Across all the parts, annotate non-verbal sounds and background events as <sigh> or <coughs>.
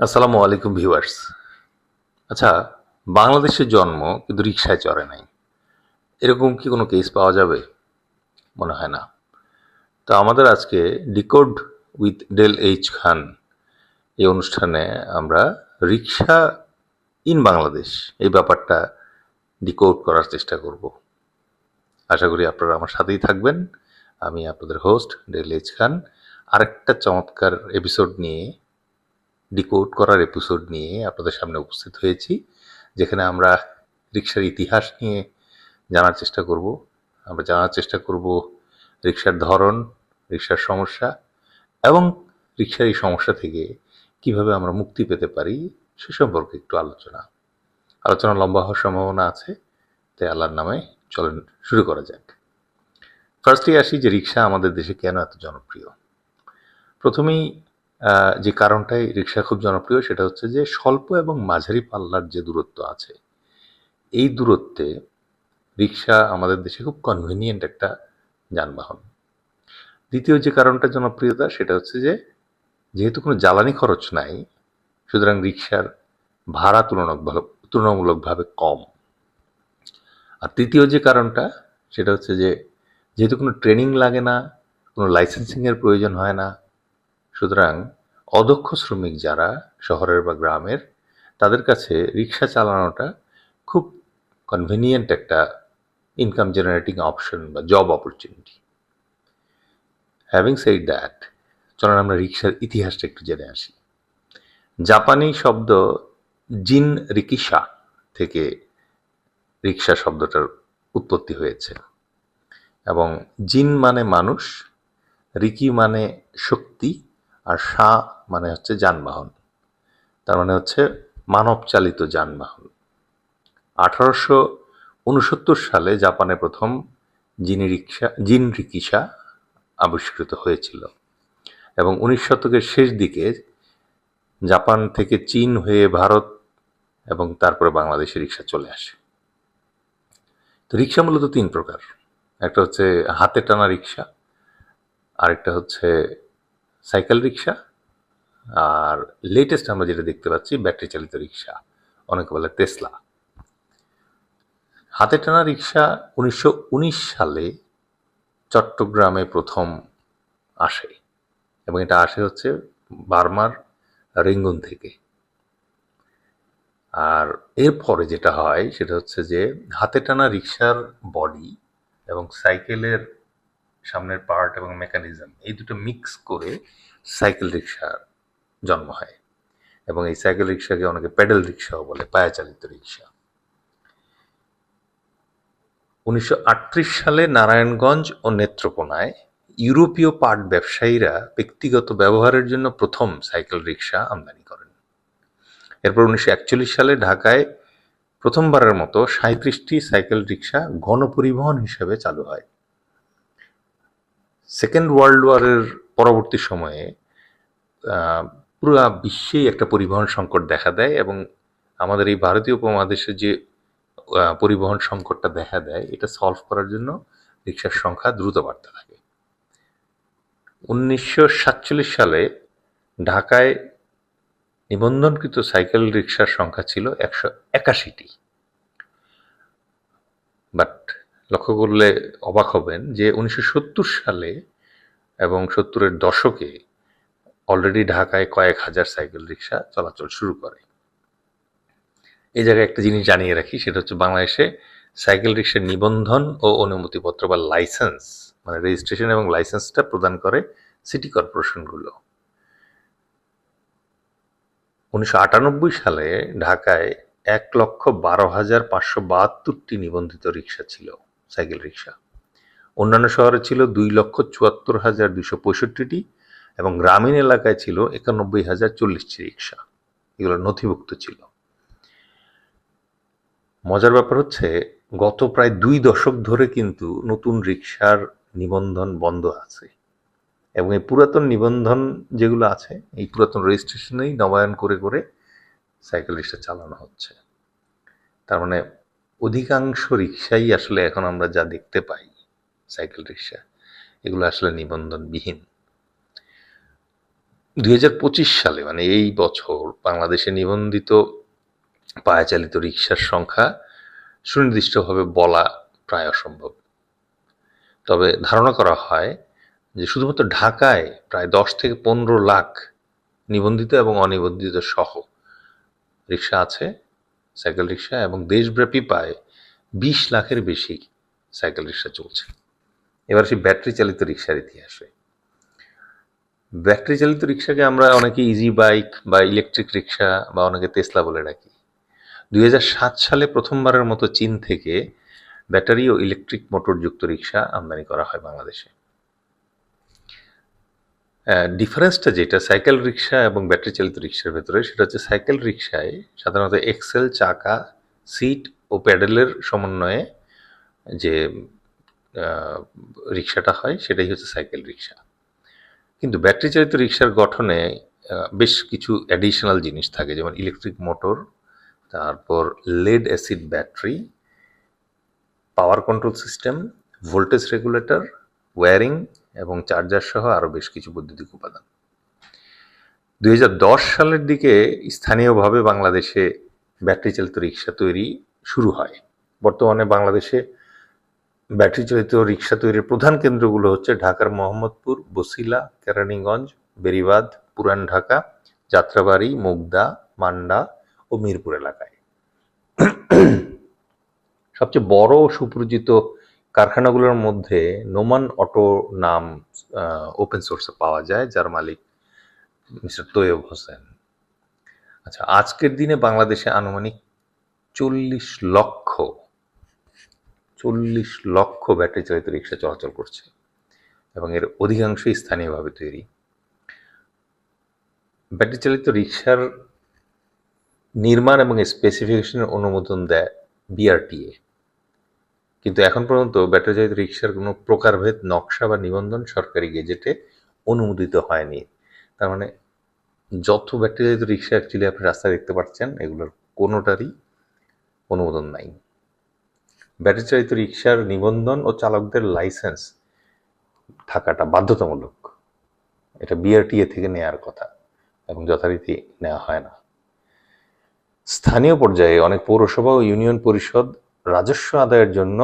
আসসালামু আলাইকুম ভিউয়ার্স। আচ্ছা বাংলাদেশে জন্ম কিন্তু রিক্সায় চড়ে নাই। এরকম কি কোনো কেস পাওয়া যাবে? মনে হয় না। তো আমাদের আজকে decode with del H Khan এই অনুষ্ঠানে আমরা রিক্সা ইন বাংলাদেশ এই ব্যাপারটা ডিকোড করার চেষ্টা করব। আশা করি আপনারা আমার সাথেই থাকবেন। আমি আপনাদের হোস্ট ডেল এইচ খান। আরেকটা চমৎকার এপিসোড নিয়ে ডিকোড করার এপিসোড নিয়ে আপনাদের সামনে উপস্থিত হয়েছি, যেখানে আমরা রিক্সার ইতিহাস নিয়ে জানার চেষ্টা করব। আমরা জানার চেষ্টা করব রিক্সার ধরন রিক্সার সমস্যা এবং রিক্সার এই সমস্যা থেকে কীভাবে আমরা মুক্তি পেতে পারি সে সম্পর্কে একটু আলোচনা। আলোচনা লম্বা হওয়ার সম্ভাবনা আছে, তাই আল্লাহর নামে চলেন শুরু করা যাক। ফার্স্টে আসি যে রিক্সা আমাদের দেশে কেন এত জনপ্রিয়? প্রথমেই যে কারণটাই রিক্সা খুব জনপ্রিয়, সেটা হচ্ছে যে স্বল্প এবং মাঝারি পাল্লার যে দূরত্ব আছে, এই দূরত্বে রিক্সা আমাদের দেশে খুব কনভেনিয়েন্ট একটা যানবাহন। দ্বিতীয় যে কারণটা জনপ্রিয়তা, সেটা হচ্ছে যে যেহেতু কোনো জ্বালানি খরচ নাই, সুতরাং রিক্সার ভাড়া তুলনামূলক, তুলনামূলকভাবে কম। আর তৃতীয় যে কারণটা, সেটা হচ্ছে যে যেহেতু কোনো ট্রেনিং লাগে না, কোনো লাইসেন্সিংয়ের প্রয়োজন হয় না সুতরাং অদক্ষ শ্রমিক যারা শহরের বা গ্রামের, তাদের কাছে রিক্সা চালানোটা খুব কনভেনিয়েন্ট একটা ইনকাম জেনারেটিং অপশন বা job opportunity having said that চলুন আমরা রিক্সার ইতিহাসটা একটু জেনে আসি। জাপানি শব্দ জিন রিকিশা থেকে রিক্সা শব্দটার উৎপত্তি হয়েছে। এবং জিন মানে মানুষ, রিকি মানে শক্তি আর সা মানে হচ্ছে যানবাহন। তার মানে হচ্ছে মানব চালিত যানবাহন। আঠারোশো উনসত্তর সালে জাপানে প্রথম জিনি রিক্সা, জিন রিকিশা আবিষ্কৃত হয়েছিল এবং উনিশ শতকের শেষ দিকে জাপান থেকে চীন হয়ে ভারত এবং তারপরে বাংলাদেশে রিক্সা চলে আসে। তো রিক্সা মূলত তিন প্রকার। একটা হচ্ছে হাতে টানা রিক্সা, আরেকটা হচ্ছে সাইকেল রিক্সা আর লেটেস্ট আমরা যেটা দেখতে পাচ্ছি ব্যাটারি চালিত রিক্সা, অনেকে বলে তেসলা হাতে টানা রিক্সা উনিশশো উনিশ সালে চট্টগ্রামে প্রথম আসে এবং এটা আসে হচ্ছে বার্মার রেঙ্গুন থেকে। আর এরপরে যেটা হয়, সেটা হচ্ছে যে হাতে টানা রিক্সার বডি এবং সাইকেলের সামনের পার্ট এবং মেকানিজম এই দুটো মিক্স করে সাইকেল রিক্সার জন্ম হয়। এবং এই সাইকেল রিক্সাকে অনেকে প্যাডেল রিক্সাও বলে, পায়াচালিত রিক্সা উনিশশো আটত্রিশ সালে নারায়ণগঞ্জ ও নেত্রকোনায় ইউরোপীয় পাট ব্যবসায়ীরা ব্যক্তিগত ব্যবহারের জন্য প্রথম সাইকেল রিক্সা আমদানি করেন। এরপর উনিশশো একচল্লিশ সালে ঢাকায় প্রথমবারের মতো সাঁত্রিশটি সাইকেল রিক্সা গণপরিবহন হিসেবে চালু হয়। সেকেন্ড ওয়ার্ল্ড ওয়ারের পরবর্তী সময়ে পুরো বিশ্বেই একটা পরিবহন সংকট দেখা দেয় এবং আমাদের এই ভারতীয় উপমহাদেশে যে পরিবহন সংকটটা দেখা দেয়, এটা সলভ করার জন্য রিক্সার সংখ্যা দ্রুত বাড়তে থাকে। উনিশশো সাতচল্লিশ সালে ঢাকায় নিবন্ধনকৃত সাইকেল রিক্সার সংখ্যা ছিল একশো একাশিটি। বাট লক্ষ্য করলে অবাক হবেন যে উনিশশো সত্তর সালে এবং সত্তরের দশকে অলরেডি ঢাকায় কয়েক হাজার সাইকেল রিক্সা চলাচল শুরু করে। এই জায়গায় একটা জিনিস জানিয়ে রাখি, সেটা হচ্ছে বাংলাদেশে সাইকেল রিক্সার নিবন্ধন ও অনুমতিপত্র বা লাইসেন্স মানে রেজিস্ট্রেশন এবং লাইসেন্সটা প্রদান করে সিটি কর্পোরেশনগুলো। উনিশশো আটানব্বই সালে ঢাকায় এক লক্ষ বারো হাজার পাঁচশো বাহাত্তরটি নিবন্ধিত রিক্সা ছিল। সাইকেল রিক্সা অন্যান্য শহরে ছিল দুই লক্ষ চুয়াত্তর হাজার দুশো পঁয়ষট্টিটি এবং গ্রামীণ এলাকায় ছিল একানব্বই হাজার চল্লিশটি রিক্সা এগুলো নথিভুক্ত ছিল। মজার ব্যাপার হচ্ছে, গত প্রায় দুই দশক ধরে কিন্তু নতুন রিক্সার নিবন্ধন বন্ধ আছে এবং এই পুরাতন নিবন্ধন যেগুলো আছে, এই পুরাতন রেজিস্ট্রেশনেই নবায়ন করে করে সাইকেল রিক্সা চালানো হচ্ছে। তার মানে অধিকাংশ রিক্সাই আসলে এখন আমরা যা দেখতে পাই, সাইকেল রিক্সা এগুলো আসলে নিবন্ধনবিহীন। দুই হাজার পঁচিশ সালে মানে এই বছর, বাংলাদেশে নিবন্ধিত পায়াচালিত রিক্সার সংখ্যা সুনির্দিষ্টভাবে বলা প্রায় অসম্ভব। তবে ধারণা করা হয় যে শুধুমাত্র ঢাকায় প্রায় দশ থেকে পনেরো লাখ নিবন্ধিত এবং অনিবন্ধিত সহ রিক্সা আছে। সাইকেল রিক্সা এবং দেশব্যাপী প্রায় বিশ লাখের বেশি সাইকেল রিক্সা চলছে। এবার সেই ব্যাটারি চালিত রিক্সার ইতিহাসে ব্যাটারি চালিত রিক্সাকে আমরা অনেকে ইজি বাইক বা ইলেকট্রিক রিক্সা বা অনেকে তেসলা বলে ডাকি। দুই হাজার সাত সালে প্রথমবারের মতো চীন থেকে ব্যাটারি ও ইলেকট্রিক মোটরযুক্ত রিক্সা আমদানি করা হয় বাংলাদেশে। ডিফারেন্সটা যেটা সাইকেল রিক্সা এবং ব্যাটারি চালিত রিক্সার ভেতরে, সেটা হচ্ছে সাইকেল রিক্সায় সাধারণত এক্সেল চাকা সিট ও প্যাডেলের সমন্বয়ে যে রিক্সাটা হয়, সেটাই হচ্ছে সাইকেল রিক্সা কিন্তু ব্যাটারি চালিত রিক্সার গঠনে বেশ কিছু অ্যাডিশনাল জিনিস থাকে, যেমন ইলেকট্রিক মোটর তারপর lead acid battery power control system voltage regulator wiring এবং চার্জার সহ আরও বেশ কিছু বৈদ্যুতিক উপাদান। দুই হাজার দশ সালের দিকে স্থানীয়ভাবে বাংলাদেশে ব্যাটারি চালিত রিক্সা তৈরি শুরু হয়। বর্তমানে বাংলাদেশে ব্যাটারি চালিত রিক্সা তৈরির প্রধান কেন্দ্রগুলো হচ্ছে ঢাকার মোহাম্মদপুর, বসিলা, কেরানীগঞ্জ, বেরিবাদ, পুরান ঢাকা, যাত্রাবাড়ি, মুগদা, মান্ডা ও মিরপুর এলাকায়। সবচেয়ে বড় সুপরিচিত কারখানাগুলোর মধ্যে নোমান অটো নাম ওপেন সোর্সে পাওয়া যায়, যার মালিক মিস্টার তৈয়ব হোসেন। আচ্ছা আজকের দিনে বাংলাদেশে আনুমানিক চল্লিশ লক্ষ চল্লিশ লক্ষ ব্যাটারি চালিত রিক্সা চলাচল করছে এবং এর অধিকাংশই স্থানীয়ভাবে তৈরি। ব্যাটারি চালিত রিক্সার নির্মাণ এবং স্পেসিফিকেশনের অনুমোদন দেয় বিআরটিএ কিন্তু এখন পর্যন্ত ব্যাটারি চালিত রিক্সার কোনো প্রকারভেদ, নকশা বা নিবন্ধন সরকারি গেজেটে অনুমোদিত হয়নি। তার মানে যত ব্যাটারি চালিত রিক্সা অ্যাকচুয়ালি আপনি রাস্তায় দেখতে পাচ্ছেন, এগুলোর কোনোটারই অনুমোদন নাই। ব্যাটারি চালিত রিক্সার নিবন্ধন ও চালকদের লাইসেন্স থাকাটা বাধ্যতামূলক। এটা বিআরটিএ থেকে নেয়ার কথা এবং যথারীতি নেওয়া হয় না। স্থানীয় পর্যায়ে অনেক পৌরসভা ও ইউনিয়ন পরিষদ রাজস্ব আদায়ের জন্য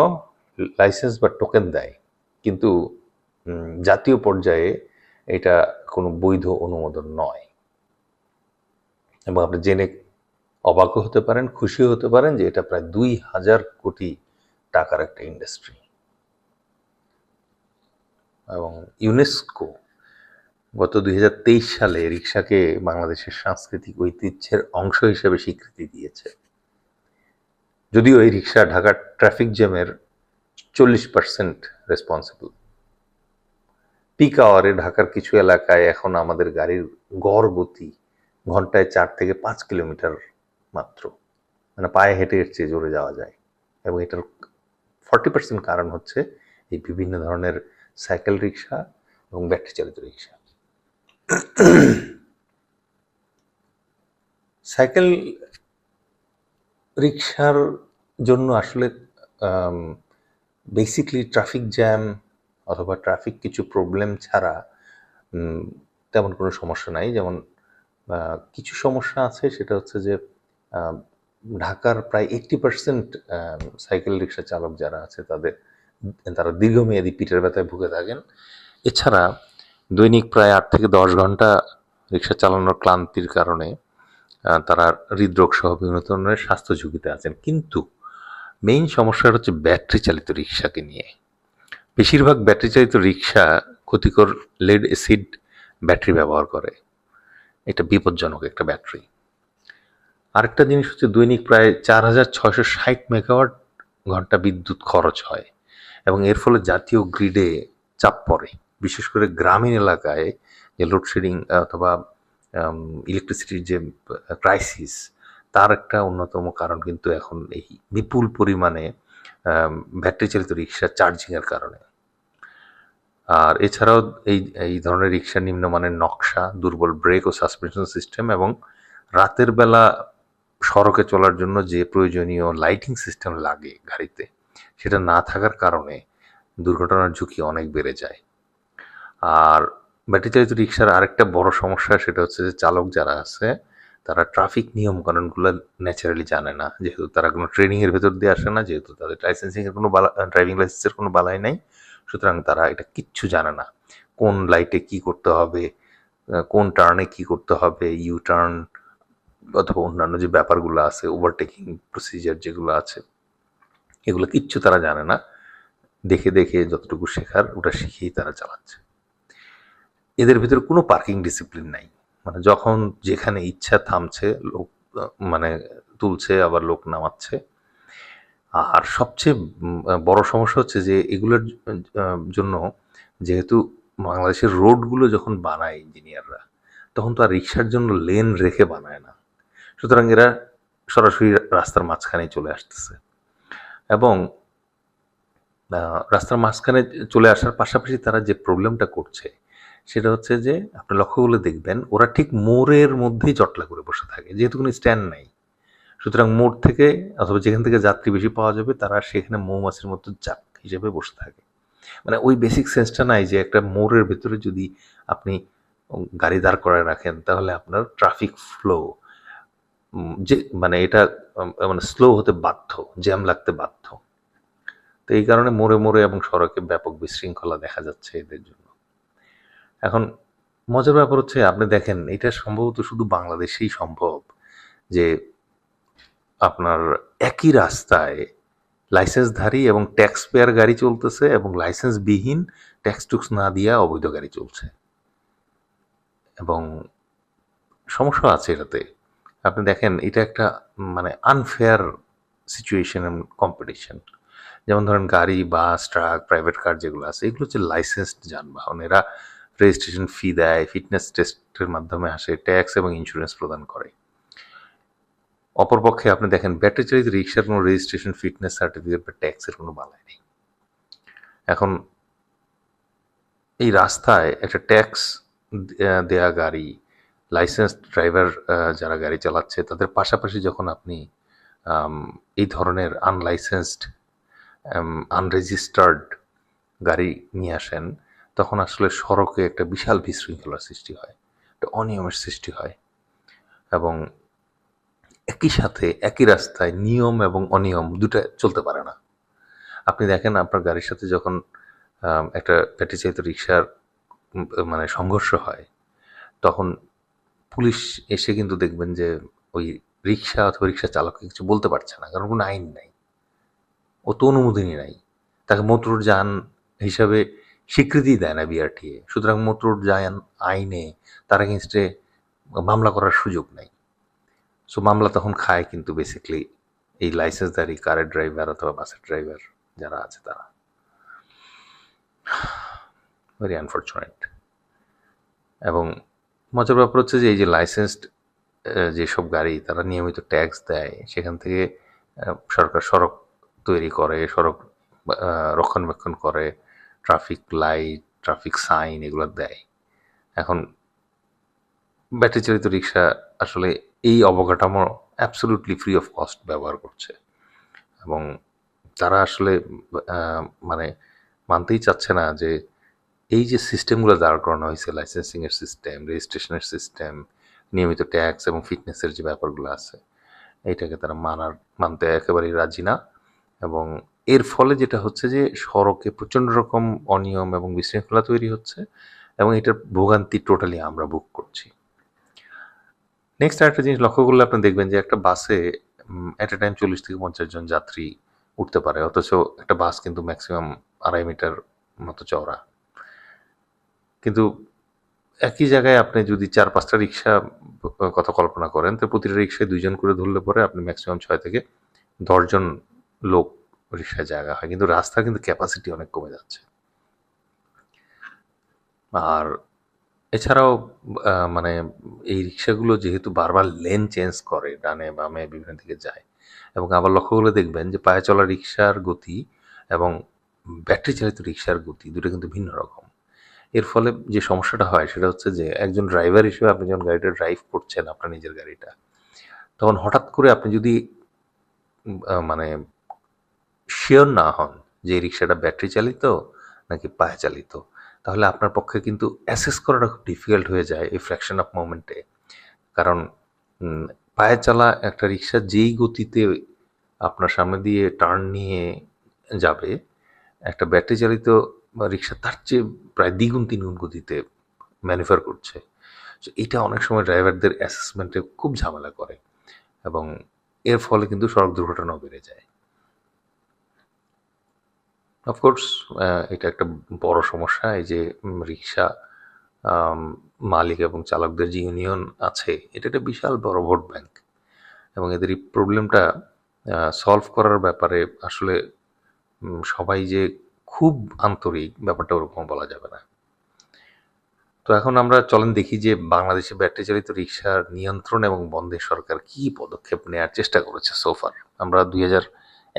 লাইসেন্স বা টোকেন দেয়। কিন্তু জাতীয় পর্যায়ে এটা কোনো বৈধ অনুমোদন নয়। এবং আপনি জেনে অবাক হতে পারেন খুশি হতে পারেন যে এটা প্রায় দুই হাজার কোটি টাকার একটা ইন্ডাস্ট্রি এবং ইউনেস্কো গত দুই হাজার তেইশ সালে রিক্সাকে বাংলাদেশের সাংস্কৃতিক ঐতিহ্যের অংশ হিসেবে স্বীকৃতি দিয়েছে। যদিও এই রিক্সা ঢাকার ট্রাফিক জ্যামের চল্লিশ পার্সেন্ট রেসপন্সিবল পিক আওয়ারে ঢাকার কিছু এলাকায় এখন আমাদের গাড়ির গড় গতি ঘন্টায় চার থেকে পাঁচ কিলোমিটার মাত্র। মানে পায়ে হেঁটে এর চেয়ে জোরে যাওয়া যায়। এবং এটার ফর্টি পার্সেন্ট কারণ হচ্ছে এই বিভিন্ন ধরনের সাইকেল রিক্সা এবং ব্যাটারি চালিত রিক্সা সাইকেল <coughs> রিক্সার জন্য আসলে বেসিকলি ট্রাফিক জ্যাম অথবা ট্রাফিক কিছু প্রবলেম ছাড়া তেমন কোনো সমস্যা নাই। যেমন কিছু সমস্যা আছে, সেটা হচ্ছে যে ঢাকার প্রায় এইটটি পার্সেন্ট সাইকেল রিক্সা চালক যারা আছে, তাদের, তারা দীর্ঘমেয়াদী পিঠের ব্যথায় ভুগে থাকেন। এছাড়া দৈনিক প্রায় আট থেকে দশ ঘণ্টা রিক্সা চালানোর ক্লান্তির কারণে তারা হৃদরোগ সহ বিভিন্ন ধরনের স্বাস্থ্য ঝুঁকিতে আছেন। কিন্তু মেইন সমস্যা হচ্ছে ব্যাটারি চালিত রিক্সাকে নিয়ে। বেশিরভাগ ব্যাটারি চালিত রিক্সা ক্ষতিকর লেড অ্যাসিড ব্যাটারি ব্যবহার করে। এটা বিপজ্জনক একটা ব্যাটারি আরেকটা জিনিস হচ্ছে দৈনিক প্রায় চার হাজার ছয়শো ষাট মেগাওয়াট ঘণ্টা বিদ্যুৎ খরচ হয় এবং এর ফলে জাতীয় গ্রিডে চাপ পড়ে। বিশেষ করে গ্রামীণ এলাকায় যে লোডশেডিং অথবা ইলেকট্রিসিটির যে ক্রাইসিস তার একটা অন্যতম কারণ কিন্তু এখন এই বিপুল পরিমাণে ব্যাটারি চালিত রিক্সা চার্জিংয়ের কারণে। আর এছাড়াও এই এই ধরনের রিক্সা নিম্নমানের নকশা, দুর্বল ব্রেক ও সাসপেনশন সিস্টেম এবং রাতের বেলা সড়কে চলার জন্য যে প্রয়োজনীয় লাইটিং সিস্টেম লাগে গাড়িতে, সেটা না থাকার কারণে দুর্ঘটনার ঝুঁকি অনেক বেড়ে যায়। আর ব্যাটারি চালিত রিক্সার আরেকটা বড় সমস্যা, সেটা হচ্ছে যে চালক যারা আছে, তারা ট্রাফিক নিয়ম কানুনগুলো ন্যাচারালি জানে না। যেহেতু তারা কোনো ট্রেনিং এর ভেতর দিয়ে আসে না, যেহেতু তাদের লাইসেন্সিং এর কোনো ড্রাইভিং লাইসেন্সের কোনো বালাই নাই, সুতরাং তারা এটা কিচ্ছু জানে না। কোন লাইটে কি করতে হবে কোন টার্নে কি করতে হবে ইউ টার্ন অথবা অন্যান্য যে ব্যাপারগুলো আছে ওভারটেকিং প্রসিজার যেগুলো আছে, এগুলো কিচ্ছু তারা জানে না। দেখে দেখে যতটুকু শেখার, ওটা শিখেই তারা চালাচ্ছে। এদের ভিতরে কোনো পার্কিং ডিসিপ্লিন নাই। মানে যখন যেখানে ইচ্ছা থামছে, লোক মানে তুলছে, আবার লোক নামাচ্ছে। আর সবচেয়ে বড় সমস্যা হচ্ছে যে এগুলোর জন্য যেহেতু বাংলাদেশের রোডগুলো যখন বানায় ইঞ্জিনিয়াররা তখন তো আর রিক্সার জন্য লেন রেখে বানায় না। সুতরাং এরা সরাসরি রাস্তার মাঝখানেই চলে আসতেছে। এবং রাস্তার মাঝখানে চলে আসার পাশাপাশি তারা যে প্রবলেমটা করছে সেটা হচ্ছে যে আপনি লক্ষ্য করলে দেখবেন, ওরা ঠিক মোড়ের মধ্যেই চটলা করে বসে থাকে, যেহেতু কোনো স্ট্যান্ড নাই। সুতরাং মোড় থেকে অথবা যেখান থেকে যাত্রী বেশি পাওয়া যাবে, তারা সেখানে মৌমাছির মতো চাক হিসেবে বসে থাকে। মানে ওই বেসিক সেন্সটা নাই যে একটা মোড়ের ভেতরে যদি আপনি গাড়ি দাঁড় করায় রাখেন, তাহলে আপনার ট্রাফিক ফ্লো যে মানে এটা মানে স্লো হতে বাধ্য জ্যাম লাগতে বাধ্য। তো এই কারণে মোড়ে মোড়ে এবং সড়কে ব্যাপক বিশৃঙ্খলা দেখা যাচ্ছে এদের জন্য। এখন মজার ব্যাপার হচ্ছে আপনি দেখেন, এটা সম্ভবত শুধু বাংলাদেশেই সম্ভব যে আপনার একই রাস্তায় লাইসেন্সধারী এবং ট্যাক্স পেয়ার গাড়ি চলতেছে এবং লাইসেন্সবিহীন ট্যাক্স টুক্স না দিয়া অবৈধ গাড়ি চলছে। এবং সমস্যা আছে এটাতে। আপনি দেখেন, এটা একটা মানে আনফেয়ার সিচুয়েশন এবং কম্পিটিশন যেমন ধরেন গাড়ি, বাস ট্রাক প্রাইভেট কার যেগুলো আছে, এগুলো হচ্ছে লাইসেন্সড যানবাহন। এরা রেজিস্ট্রেশন ফি দেয় ফিটনেস টেস্টের মাধ্যমে আসে ট্যাক্স এবং ইন্স্যুরেন্স প্রদান করে। অপরপক্ষে আপনি দেখেন ব্যাটারি চালিত রিক্সার কোনো রেজিস্ট্রেশন ফিটনেস সার্টিফিকেট বা ট্যাক্সের কোনো বালাই নেই। এখন, এই রাস্তায় একটা ট্যাক্স দেয়া গাড়ি লাইসেন্স ড্রাইভার যারা গাড়ি চালাচ্ছে, তাদের পাশাপাশি যখন আপনি এই ধরনের আনলাইসেন্সড আনরেজিস্টার্ড গাড়ি নিয়ে আসেন তখন আসলে সড়কে একটা বিশাল বিশৃঙ্খলার সৃষ্টি হয়, একটা অনিয়মের সৃষ্টি হয় এবং একই সাথে একই রাস্তায় নিয়ম এবং অনিয়ম দুটো চলতে পারে না। আপনি দেখেন আপনার গাড়ির সাথে যখন একটা ব্যাটারি রিক্সার মানে সংঘর্ষ হয়, তখন পুলিশ এসে কিন্তু দেখবেন যে ওই রিক্সা অথবা রিক্সা চালককে কিছু বলতে পারছে না, কারণ কোনো আইন নাই। ও তো অনুমোদনই নাই। তাকে মোটর যান হিসাবে স্বীকৃতি দেয় না বিআরটিএ সুতরাং মোটর যান আইনে তার এগেনস্টে মামলা করার সুযোগ নেই। সো মামলা তখন খায় কিন্তু বেসিকলি এই লাইসেন্সধারী কারের ড্রাইভার অথবা বাসের ড্রাইভার যারা আছে তারা। ভেরি আনফর্চুনেট এবং মজার ব্যাপার হচ্ছে যে এই যে লাইসেন্সড যেসব গাড়ি তারা নিয়মিত ট্যাক্স দেয়, সেখান থেকে সরকার সড়ক তৈরি করে, সড়ক রক্ষণাবেক্ষণ করে ট্রাফিক লাইট ট্রাফিক সাইন এগুলো দেয়। এখন ব্যাটারি চালিত রিক্সা আসলে এই অবকাঠামো অ্যাবসলুটলি ফ্রি অফ কস্ট ব্যবহার করছে। এবং তারা আসলে মানে মানতেই চাচ্ছে না যে এই যে সিস্টেমগুলো দাঁড় করানো হয়েছে লাইসেন্সিংয়ের সিস্টেম রেজিস্ট্রেশনের সিস্টেম নিয়মিত ট্যাক্স এবং ফিটনেসের যে ব্যাপারগুলো আছে এইটাকে তারা মানার, মানতে একেবারেই রাজি না। এবং এর ফলে যেটা হচ্ছে যে সড়কে প্রচণ্ড রকম অনিয়ম এবং বিশৃঙ্খলা তৈরি হচ্ছে এবং এটার ভোগান্তি টোটালি আমরা বুক করছি। নেক্সট আরেকটা জিনিস লক্ষ্য করলে আপনি দেখবেন যে একটা বাসে অ্যাট এ টাইম চল্লিশ থেকে পঞ্চাশ জন যাত্রী উঠতে পারে, অথচ একটা বাস কিন্তু ম্যাক্সিমাম আড়াই মিটার মতো চওড়া। কিন্তু একই জায়গায় আপনি যদি চার পাঁচটা রিক্সা কথা কল্পনা করেন, তো প্রতিটা রিক্সায় দুইজন করে ধরলে পরে আপনি ম্যাক্সিমাম ছয় থেকে দশজন লোক রিক্সায় জায়গা হয়, কিন্তু রাস্তার কিন্তু ক্যাপাসিটি অনেক কমে যাচ্ছে। আর এছাড়াও মানে এই রিক্সাগুলো যেহেতু বারবার লেন চেঞ্জ করে, ডানে বামে বিভিন্ন দিকে যায়, এবং আবার লক্ষ্য করলে দেখবেন যে পায়ে চলা রিক্সার গতি এবং ব্যাটারি চালিত রিক্সার গতি দুটো কিন্তু ভিন্ন রকম। এর ফলে যে সমস্যাটা হয় সেটা হচ্ছে যে একজন ড্রাইভার হিসেবে আপনি যখন গাড়িটা ড্রাইভ করছেন আপনার নিজের গাড়িটা, তখন হঠাৎ করে আপনি যদি মানে শিওর না হন যে রিক্সাটা ব্যাটারি চালিত নাকি পায়ে চালিত। তাহলে আপনার পক্ষে কিন্তু অ্যাসেস করাটা খুব ডিফিকাল্ট হয়ে যায় এই ফ্র্যাকশন অফ মোমেন্টে কারণ পায়ে চালা একটা রিক্সা যেই গতিতে আপনার সামনে দিয়ে টার্ন নিয়ে যাবে, একটা ব্যাটারি চালিত রিক্সা তার চেয়ে প্রায় দ্বিগুণ তিনগুণ গতিতে ম্যানিফার করছে। তো এটা অনেক সময় ড্রাইভারদের অ্যাসেসমেন্টে খুব ঝামেলা করে এবং এর ফলে কিন্তু সড়ক দুর্ঘটনাও বেড়ে যায়। অফকোর্স এটা একটা বড় সমস্যা, এই যে রিক্সা মালিক এবং চালকদের যে ইউনিয়ন আছে, এটা একটা বিশাল বড় ভোট ব্যাংক এবং এদের এই প্রবলেমটা সলভ করার ব্যাপারে আসলে সবাই যে খুব আন্তরিক, ব্যাপারটা ওরকম বলা যাবে না। তো এখন আমরা চলেন দেখি যে, বাংলাদেশে ব্যাটারি চালিত রিক্সার নিয়ন্ত্রণ এবং বন্ধে সরকার কি পদক্ষেপ নেওয়ার চেষ্টা করেছে সোফার আমরা দুই হাজার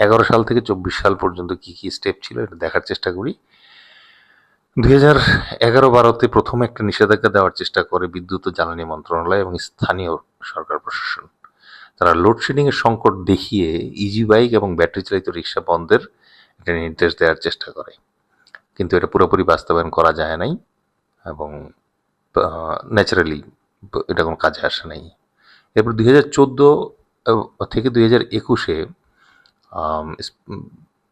এগারো সাল থেকে চব্বিশ সাল পর্যন্ত কি কি স্টেপ ছিল, এটা দেখার চেষ্টা করি। দুই হাজার এগারো বারোতে প্রথম একটা নিষেধাজ্ঞা দেওয়ার চেষ্টা করে বিদ্যুৎ ও জ্বালানি মন্ত্রণালয় এবং স্থানীয় সরকার প্রশাসন। তারা লোডশেডিং এর সংকট দেখিয়ে ইজি বাইক এবং ব্যাটারি চালিত রিক্সা বন্ধের একটা নির্দেশ দেওয়ার চেষ্টা করে। কিন্তু এটা পুরোপুরি বাস্তবায়ন করা যায় নাই এবং ন্যাচারালি এটা কোনো কাজে আসে নাই। এরপর দুই হাজার চোদ্দ থেকে দুই হাজার একুশে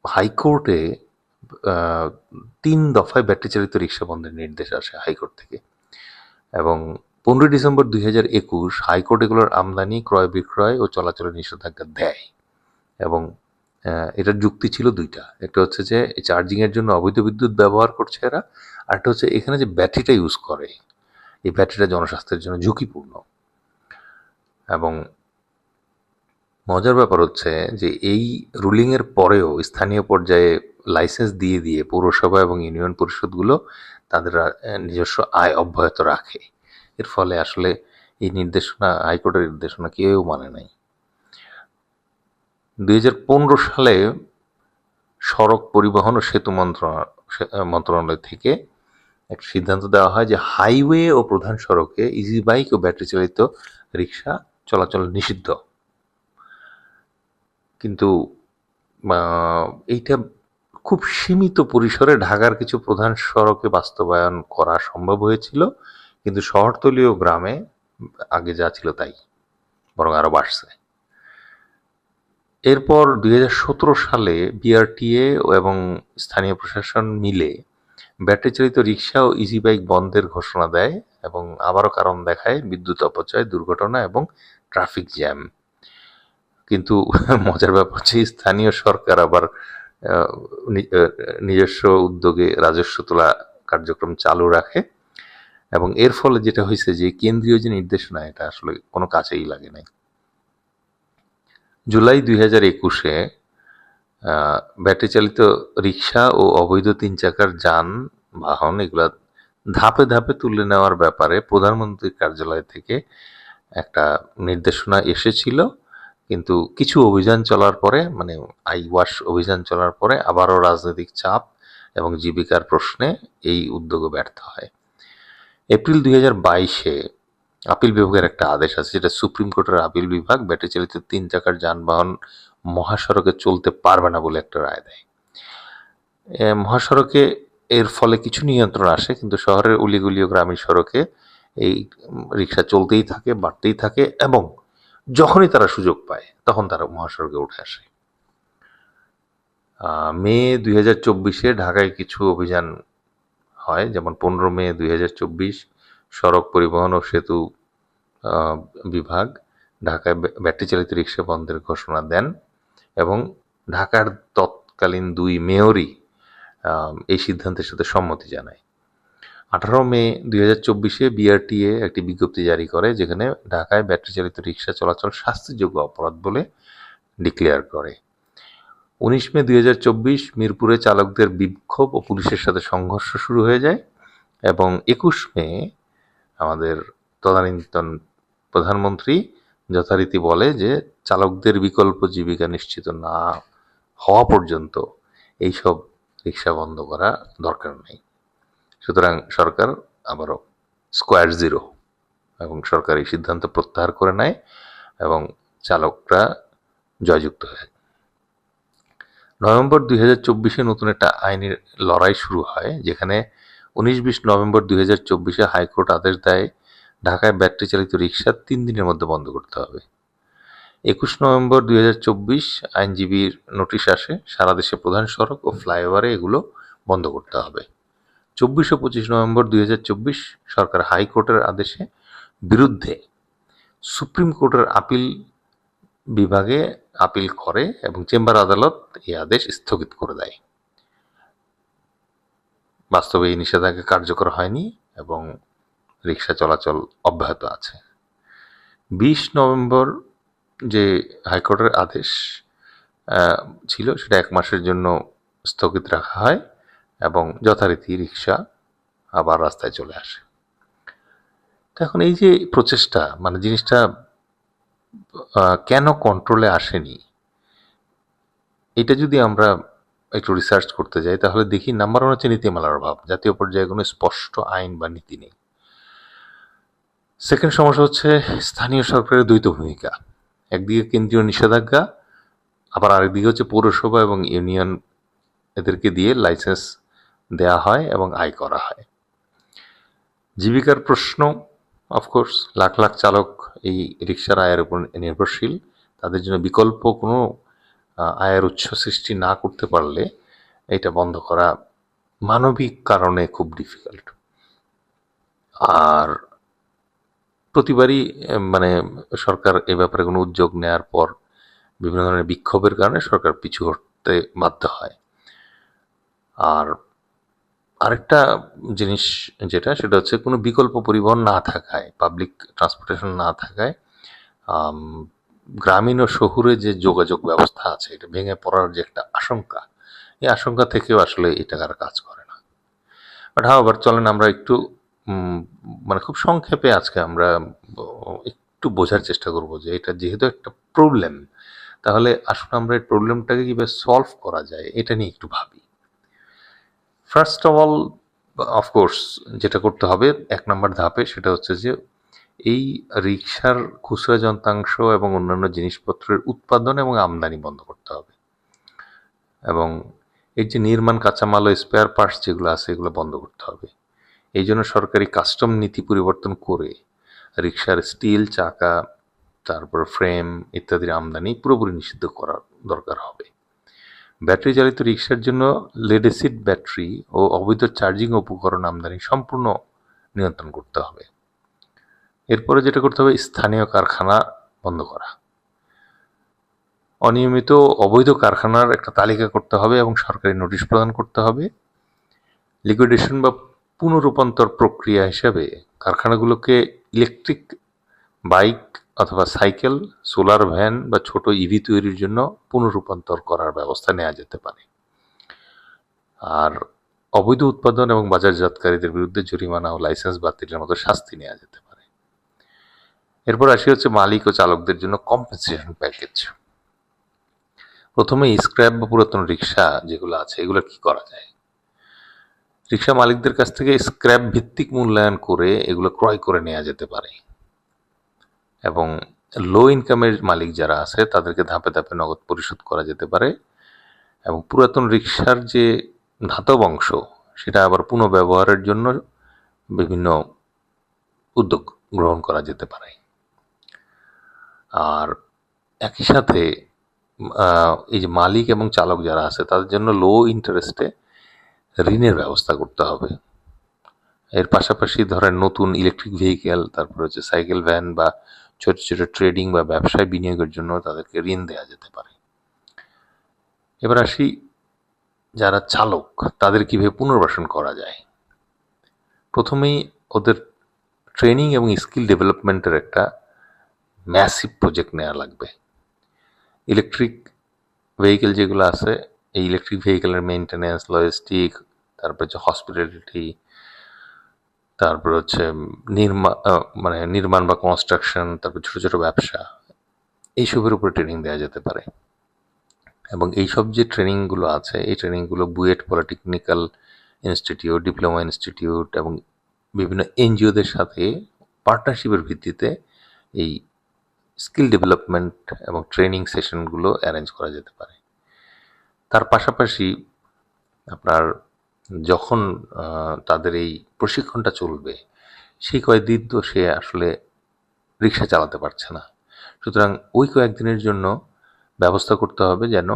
হাইকোর্টে তিন দফায় ব্যাটারি চালিত রিক্সা বন্ধের নির্দেশ আসে হাইকোর্ট থেকে। এবং পনেরোই ডিসেম্বর দুই হাজার একুশ হাইকোর্ট এগুলোর আমদানি, ক্রয় বিক্রয় ও চলাচলের নিষেধাজ্ঞা দেয়। এবং এটার যুক্তি ছিল দুইটা। একটা হচ্ছে যে চার্জিংয়ের জন্য অবৈধ বিদ্যুৎ ব্যবহার করছে এরা। আর একটা হচ্ছে, এখানে যে ব্যাটারিটা ইউজ করে, এই ব্যাটারিটা জনস্বাস্থ্যের জন্য ঝুঁকিপূর্ণ। এবং মজার ব্যাপার হচ্ছে যে এই রুলিংয়ের পরেও স্থানীয় পর্যায়ে লাইসেন্স দিয়ে দিয়ে পৌরসভা এবং ইউনিয়ন পরিষদগুলো তাদের নিজস্ব আয় অব্যাহত রাখে। এর ফলে আসলে এই নির্দেশনা, হাইকোর্টের নির্দেশনা কেউ মানে নাই। দু হাজার পনেরো সালে সড়ক পরিবহন ও সেতু মন্ত্রণা- মন্ত্রণালয় থেকে এক সিদ্ধান্ত দেওয়া হয় যে হাইওয়ে ও প্রধান সড়কে ইজি বাইক ও ব্যাটারি চালিত রিক্সা চলাচল নিষিদ্ধ। কিন্তু এইটা খুব সীমিত পরিসরে ঢাকার কিছু প্রধান সড়কে বাস্তবায়ন করা সম্ভব হয়েছিল, কিন্তু শহরতলীয় গ্রামে আগে যা ছিল তাই, বরং আরও বাড়ছে। এরপর দুই হাজার সতেরো সালে বিআরটিএ এবং স্থানীয় প্রশাসন মিলে ব্যাটারি চালিত রিক্সা ও ইজি বাইক বন্ধের ঘোষণা দেয় এবং আবারও কারণ দেখায় বিদ্যুৎ অপচয়, দুর্ঘটনা এবং ট্রাফিক জ্যাম। কিন্তু <laughs> মজার ব্যাপার হচ্ছে স্থানীয় সরকার আবার নিজস্ব উদ্যোগে রাজস্ব তোলা কার্যক্রম চালু রাখে এবং এর ফলে যেটা হয়েছে যে কেন্দ্রীয় যে নির্দেশনা, এটা আসলে কোনো কাজেই লাগে নাই। জুলাই দুই হাজার একুশে ব্যাটারি চালিত রিক্সা ও অবৈধ তিন চাকার যানবাহন এগুলা ধাপে ধাপে তুলে নেওয়ার ব্যাপারে প্রধানমন্ত্রীর কার্যালয় থেকে একটা নির্দেশনা এসেছিল। কিন্তু কিছু অভিযান চলার পরে মানে আই ওয়াশ অভিযান চলার পরে আবারও রাজনৈতিক চাপ এবং জীবিকার প্রশ্নে এই উদ্যোগও ব্যর্থ হয়। এপ্রিল দুই হাজার বাইশে আপিল বিভাগের একটা আদেশ আছে, যেটা সুপ্রিম কোর্টের আপিল বিভাগ ব্যাটারি চালিত তিন চাকার যানবাহন মহাসড়কে চলতে পারবে না বলে একটা রায় দেয়। মহাসড়কে এর ফলে কিছু নিয়ন্ত্রণ আসে, কিন্তু শহরের উলিগুলি ও গ্রামীণ সড়কে এই রিক্সা চলতেই থাকে, বাড়তেই থাকে এবং যখনই তারা সুযোগ পায়, তখন তারা মহাসড়কে উঠে আসে। মে দুই হাজার চব্বিশে ঢাকায় কিছু অভিযান হয়, যেমন পনেরো মে দুই হাজার চব্বিশ, সড়ক পরিবহন ও সেতু বিভাগ ঢাকায় ব্য- ব্যাটারি চালিত রিক্সা বন্ধের ঘোষণা দেন এবং ঢাকার তৎকালীন দুই মেয়রই এই সিদ্ধান্তের সাথে সম্মতি জানায়। আঠারো মে দুই হাজার চব্বিশে বিআরটিএ একটি বিজ্ঞপ্তি জারি করে, যেখানে ঢাকায় ব্যাটারি চালিত রিক্সা চলাচল শাস্তিযোগ্য অপরাধ বলে ডিক্লেয়ার করে। উনিশ মে দুই হাজার চব্বিশ মিরপুরে চালকদের বিক্ষোভ ও পুলিশের সাথে সংঘর্ষ শুরু হয়ে যায় এবং একুশ মে আমাদের তদানীন্তন প্রধানমন্ত্রী যথারীতি বলে যে চালকদের বিকল্প জীবিকা নিশ্চিত না হওয়া পর্যন্ত এইসব রিক্সা বন্ধ করা দরকার নেই। সুতরাং সরকার আবারও স্কোয়ার জিরো এবং সরকার এই সিদ্ধান্ত প্রত্যাহার করে নেয় এবং চালকরা জয়যুক্ত হয়। নভেম্বর দুই হাজার চব্বিশে নতুন একটা আইনের লড়াই শুরু হয়, যেখানে উনিশ বিশ নভেম্বর দুই হাজার চব্বিশে হাইকোর্ট আদেশ দেয়, ঢাকায় ব্যাটারি চালিত রিক্সা তিন দিনের মধ্যে বন্ধ করতে হবে। একুশ নভেম্বর দুই হাজার চব্বিশ আইনজীবীর নোটিশ আসে, সারা দেশে প্রধান সড়ক ও ফ্লাইওভারে এগুলো বন্ধ করতে হবে। চব্বিশ পঁচিশ নভেম্বর দুই হাজার চব্বিশ সরকার হাইকোর্টের আদেশে বিরুদ্ধে সুপ্রিম কোর্টের আপিল বিভাগে আপিল করে এবং চেম্বার আদালত এই আদেশ স্থগিত করে দেয়। বাস্তবে এই নিষেধাজ্ঞা কার্যকর হয়নি এবং রিক্সা চলাচল অব্যাহত আছে। বিশ নভেম্বর যে হাইকোর্টের আদেশ ছিল, সেটা এক মাসের জন্য স্থগিত রাখা হয়। এবং যথারীতি রিক্সা আবার রাস্তায় চলে আসে। এখন এই যে প্রচেষ্টা মানে জিনিসটা কেন কন্ট্রোলে আসেনি? এটা যদি আমরা একটু রিসার্চ করতে যাই, তাহলে দেখি নাম্বার ওয়ান হচ্ছে নীতিমালার অভাব, জাতীয় পর্যায়ে কোনো স্পষ্ট আইন বা নীতি নেই। সেকেন্ড সমস্যা হচ্ছে স্থানীয় সরকারের দ্বৈত ভূমিকা। একদিকে কেন্দ্রীয় নিষেধাজ্ঞা, আবার আরেকদিকে হচ্ছে পৌরসভা এবং ইউনিয়ন এদেরকে দিয়ে লাইসেন্স দেয়া হয় এবং আয় করা হয়। জীবিকার প্রশ্ন অফকোর্স লাখ লাখ চালক এই রিক্সার আয়ের উপর নির্ভরশীল। তাদের জন্য বিকল্প কোনো আয়ের উৎস সৃষ্টি না করতে পারলে এটা বন্ধ করা মানবিক কারণে খুব ডিফিকাল্ট আর প্রতিবারই মানে সরকার এ ব্যাপারে কোনো উদ্যোগ নেওয়ার পর বিভিন্ন ধরনের বিক্ষোভের কারণে সরকার পিছু হটতে বাধ্য হয়। আর আরেকটা জিনিস যেটা, সেটা হচ্ছে কোনো বিকল্প পরিবহন না থাকায় পাবলিক ট্রান্সপোর্টেশন না থাকায় গ্রামীণ ও শহুরে যে যোগাযোগ ব্যবস্থা আছে, এটা ভেঙে পড়ার যে একটা আশঙ্কা, এই আশঙ্কা থেকেও আসলে এই টাকার কাজ করে না। বাট আবার চলেন আমরা একটু মানে খুব সংক্ষেপে আজকে আমরা একটু বোঝার চেষ্টা করব যে এটা যেহেতু একটা প্রবলেম তাহলে আসলে আমরা এই প্রবলেমটাকে কীভাবে সলভ করা যায়, এটা নিয়ে একটু ভাবি। ফার্স্ট অফ অল অফকোর্স যেটা করতে হবে, এক নম্বর ধাপে সেটা হচ্ছে যে এই রিক্সার খুচরা যন্ত্রাংশ এবং অন্যান্য জিনিসপত্রের উৎপাদন এবং আমদানি বন্ধ করতে হবে। এবং এই যে নির্মাণ কাঁচামাল ও স্পেয়ার পার্টস যেগুলো আছে, এগুলো বন্ধ করতে হবে। এই জন্য সরকারি কাস্টম নীতি পরিবর্তন করে রিক্সার স্টিল চাকা, তারপর ফ্রেম ইত্যাদির আমদানি পুরোপুরি নিষিদ্ধ করার দরকার হবে। ব্যাটারি চালিত রিক্সার জন্য লেড অ্যাসিড ব্যাটারি ও অবৈধ চার্জিং উপকরণ আমদানি সম্পূর্ণ নিয়ন্ত্রণ করতে হবে। এরপরে যেটা করতে হবে, স্থানীয় কারখানা বন্ধ করা। অনিয়মিত অবৈধ কারখানার একটা তালিকা করতে হবে এবং সরকারি নোটিশ প্রদান করতে হবে। লিকুইডেশন বা পুনরূপান্তর প্রক্রিয়া হিসাবে কারখানাগুলোকে ইলেকট্রিক বাইক অথবা সাইকেল, সোলার ভ্যান বা ছোট ইভি তৈরির জন্য পুনরূপান্তর করার ব্যবস্থা নেওয়া যেতে পারে। আর অবৈধ উৎপাদন এবং বাজারজাতকারীদের বিরুদ্ধে জরিমানা ও লাইসেন্স বাতিলের মতো শাস্তি নেওয়া যেতে পারে। এরপর আসি হচ্ছে মালিক ও চালকদের জন্য কম্পেনসেশন প্যাকেজ প্রথমে স্ক্র্যাপ বা পুরাতন রিক্সা যেগুলো আছে, এগুলো কি করা যায়? রিক্সা মালিকদের কাছ থেকে স্ক্র্যাপ ভিত্তিক মূল্যায়ন করে এগুলো ক্রয় করে নেওয়া যেতে পারে। এবং লো ইনকামের মালিক যারা আছে, তাদেরকে ধাপে ধাপে নগদ পরিশোধ করা যেতে পারে। এবং পুরাতন রিক্সার যে ধাতব অংশ, সেটা আবার পুনঃব্যবহারের জন্য বিভিন্ন উদ্যোগ গ্রহণ করা যেতে পারে। আর একই সাথে এই যে মালিক এবং চালক যারা আছে, তাদের জন্য লো ইন্টারেস্টে ঋণের ব্যবস্থা করতে হবে। এর পাশাপাশি ধরেন নতুন ইলেকট্রিক ভেহিকেল তারপর হচ্ছে সাইকেল ভ্যান বা ছোট ছোট ট্রেডিং বা ব্যবসায় বিনিয়োগের জন্য তাদেরকে ঋণ দেওয়া যেতে পারে। এবার আসি যারা চালক, তাদের কীভাবে পুনর্বাসন করা যায়? প্রথমেই ওদের ট্রেনিং এবং স্কিল ডেভেলপমেন্টের একটা ম্যাসিভ প্রজেক্ট নেওয়া লাগবে। ইলেকট্রিক ভেহিকেল যেগুলো আছে, এই ইলেকট্রিক ভেহিকেলের মেনটেন্যান্স লজিস্টিক তারপর হচ্ছে হসপিটালিটি তারপর হচ্ছে নির্মাণ মানে নির্মাণ বা কনস্ট্রাকশন তারপর ছোটো ছোটো ব্যবসা, এইসবের উপরে ট্রেনিং দেওয়া যেতে পারে। এবং এইসব যে ট্রেনিংগুলো আছে, এই ট্রেনিংগুলো BUET polytechnical institute, diploma institute এবং বিভিন্ন এনজিওদের সাথে পার্টনারশিপের ভিত্তিতে এই স্কিল ডেভেলপমেন্ট এবং ট্রেনিং সেশনগুলো অ্যারেঞ্জ করা যেতে পারে। তার পাশাপাশি আপনার যখন তাদের এই প্রশিক্ষণটা চলবে, সেই কয়েকদিন তো সে আসলে রিক্সা চালাতে পারছে না। সুতরাং ওই কয়েকদিনের জন্য ব্যবস্থা করতে হবে যেন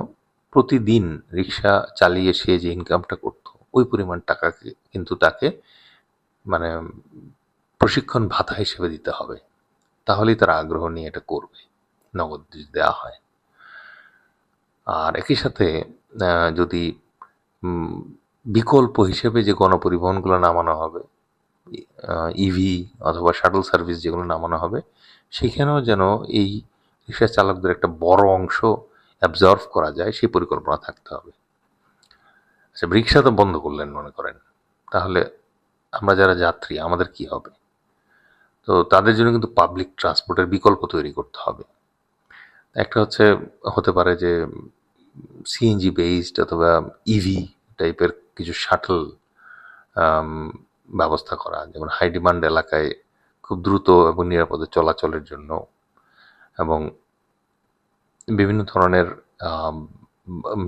প্রতিদিন রিক্সা চালিয়ে সে যে ইনকামটা করত, ওই পরিমাণ টাকাকে কিন্তু তাকে মানে প্রশিক্ষণ ভাতা হিসেবে দিতে হবে। তাহলেই তারা আগ্রহ নিয়ে এটা করবে, নগদ দেওয়া হয়। আর একই সাথে যদি বিকল্প হিসেবে যে গণপরিবহনগুলো নামানো হবে ইভি অথবা শাটল সার্ভিস যেগুলো নামানো হবে, সেখানেও যেন এই রিক্সা চালকদের একটা বড় অংশ অ্যাবজর্ভ করা যায়, সেই পরিকল্পনা থাকতে হবে। আচ্ছা রিক্সা তো বন্ধ করলেন মনে করেন। তাহলে আমরা যারা যাত্রী, আমাদের কি হবে? তো তাদের জন্য কিন্তু পাবলিক ট্রান্সপোর্টের বিকল্প তৈরি করতে হবে। একটা হচ্ছে, হতে পারে যে সিএনজি বেসড অথবা ইভি টাইপের কিছু শাটল ব্যবস্থা করা, যেমন হাই ডিমান্ড এলাকায় খুব দ্রুত এবং নিরাপদে চলাচলের জন্য এবং বিভিন্ন ধরনের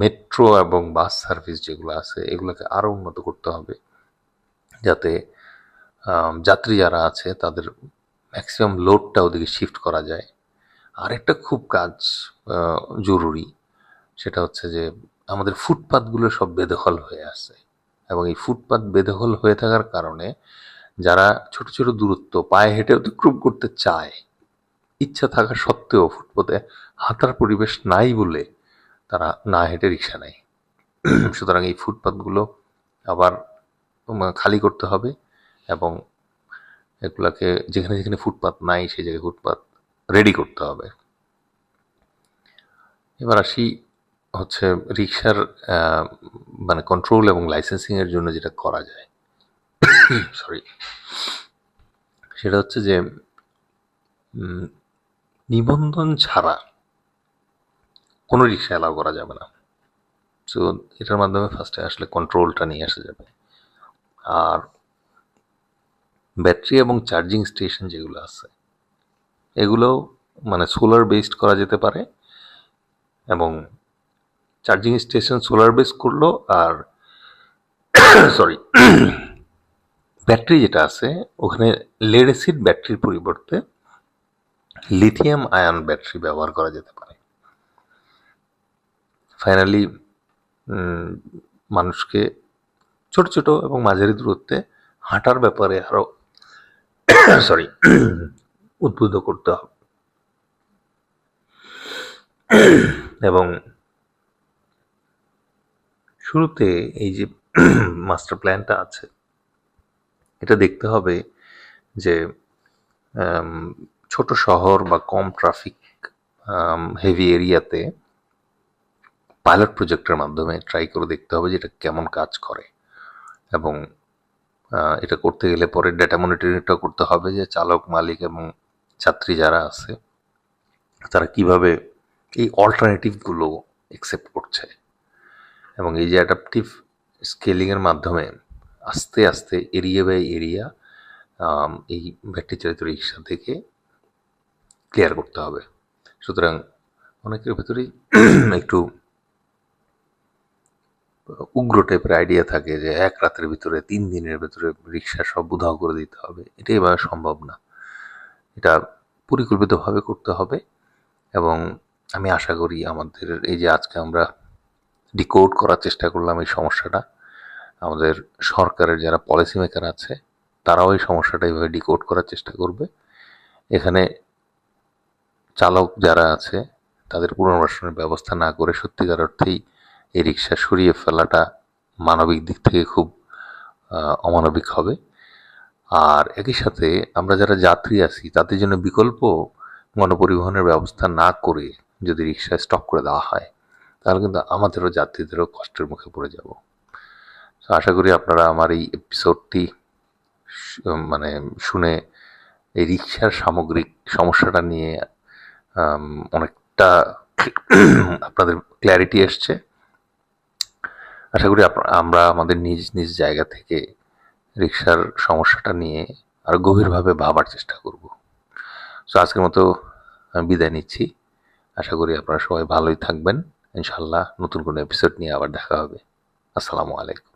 মেট্রো এবং বাস সার্ভিস যেগুলো আছে, এগুলোকে আরও উন্নত করতে হবে যাতে যাত্রী যারা আছে তাদের ম্যাক্সিমাম লোডটা ওদিকে শিফট করা যায়। আরেকটা খুব কাজ জরুরি, সেটা হচ্ছে যে আমাদের ফুটপাতগুলো সব বেদখল হয়ে আছে। এবং এই ফুটপাত বেদখল হয়ে থাকার কারণে যারা ছোট ছোট দূরত্ব, পায়ে হেঁটে অতিক্রম করতে চায়, ইচ্ছা থাকা সত্ত্বেও ফুটপাতে হাঁটার পরিবেশ নাই বলে তারা না হেঁটে রিক্সা নেয়। সুতরাং এই ফুটপাতগুলো আবার খালি করতে হবে এবং এগুলাকে যেখানে যেখানে ফুটপাত নাই, সেই জায়গায় ফুটপাত রেডি করতে হবে। এবার আসি হচ্ছে রিক্সার মানে কন্ট্রোল এবং লাইসেন্সিং এর জন্য যেটা করা যায়। সরি সেটা হচ্ছে যে নিবন্ধন ছাড়া কোনো রিক্সা অ্যালাউ করা যাবে না। সো এটার মাধ্যমে ফার্স্টে আসলে কন্ট্রোলটা নিয়ে আসা যাবে। আর ব্যাটারি এবং চার্জিং স্টেশন যেগুলো আছে, এগুলো মানে সোলার বেসড করা যেতে পারে এবং চার্জিং স্টেশন সোলার বেস করল আর <coughs> সরি <coughs> ব্যাটারি যেটা আছে, ওখানে লেড অ্যাসিড ব্যাটারির পরিবর্তে লিথিয়াম আয়ন ব্যাটারি ব্যবহার করা যেতে পারে। ফাইনালি মানুষকে ছোট ছোট এবং মাঝারি দূরত্বে হাঁটার ব্যাপারে আরও সরি <coughs> উদ্বুদ্ধ করতে হবে। এবং শুরুতে এই যে <clears throat> মাস্টার প্ল্যানটা আছে, এটা দেখতে হবে যে ছোট শহর বা কম ট্রাফিক হেভি এরিয়াতে পাইলট প্রজেক্টের মাধ্যমে ট্রাই করে দেখতে হবে যে এটা কেমন কাজ করে এবং এটা করতে গেলে পরে ডেটা মনিটরিংটা করতে হবে যে চালক, মালিক এবং ছাত্রী যারা আছে, তারা কীভাবে এই অল্টারনেটিভগুলো অ্যাকসেপ্ট করছে। এবং এই যে অ্যাডাপটিভ স্কেলিংয়ের মাধ্যমে আস্তে আস্তে এরিয়া বাই এরিয়া এই ব্যাটারি চালিত রিক্সা থেকে ক্লিয়ার করতে হবে। সুতরাং অনেকের ভেতরেই <clears throat> একটু উগ্র টাইপের আইডিয়া থাকে যে এক রাতের ভিতরে, তিন দিনের ভিতরে রিক্সা সব উধাও করে দিতে হবে। এটাই এবার সম্ভব না। এটা পরিকল্পিতভাবে করতে হবে এবং আমি আশা করি আমাদের এই যে আজকে আমরা ডিকোড করার চেষ্টা করলাম এই সমস্যাটা। আমাদের সরকারের যারা পলিসি মেকার আছে, তারাও এই সমস্যাটা এইভাবে ডিকোড করার চেষ্টা করবে। এখানে চালক যারা আছে, তাদের পুনর্বাসনের ব্যবস্থা না করে সত্যিকার অর্থেই এই রিক্সা সরিয়ে ফেলাটা মানবিক দিক থেকে খুব অমানবিক হবে। আর একই সাথে আমরা যারা যাত্রী আছি, তাদের জন্য বিকল্প গণপরিবহনের ব্যবস্থা না করে যদি রিক্সা স্টপ করে দেওয়া হয় তাহলে কিন্তু আমাদেরও যাত্রীদেরও কষ্টের মুখে পড়ে যাব। তো আশা করি আপনারা আমার এই এপিসোডটি মানে শুনে এই রিক্সার সামগ্রিক সমস্যাটা নিয়ে অনেকটা <clears throat> আপনাদের ক্ল্যারিটি এসছে। আশা করি আমরা আমাদের নিজ নিজ জায়গা থেকে রিক্সার সমস্যাটা নিয়ে আরও গভীরভাবে ভাবার চেষ্টা করব। সো আজকের মতো আমি বিদায় নিচ্ছি। আশা করি আপনারা সবাই ভালোই থাকবেন। ইনশাল্লাহ নতুন কোনো এপিসোড নিয়ে আবার দেখা হবে। আসসালামু আলাইকুম।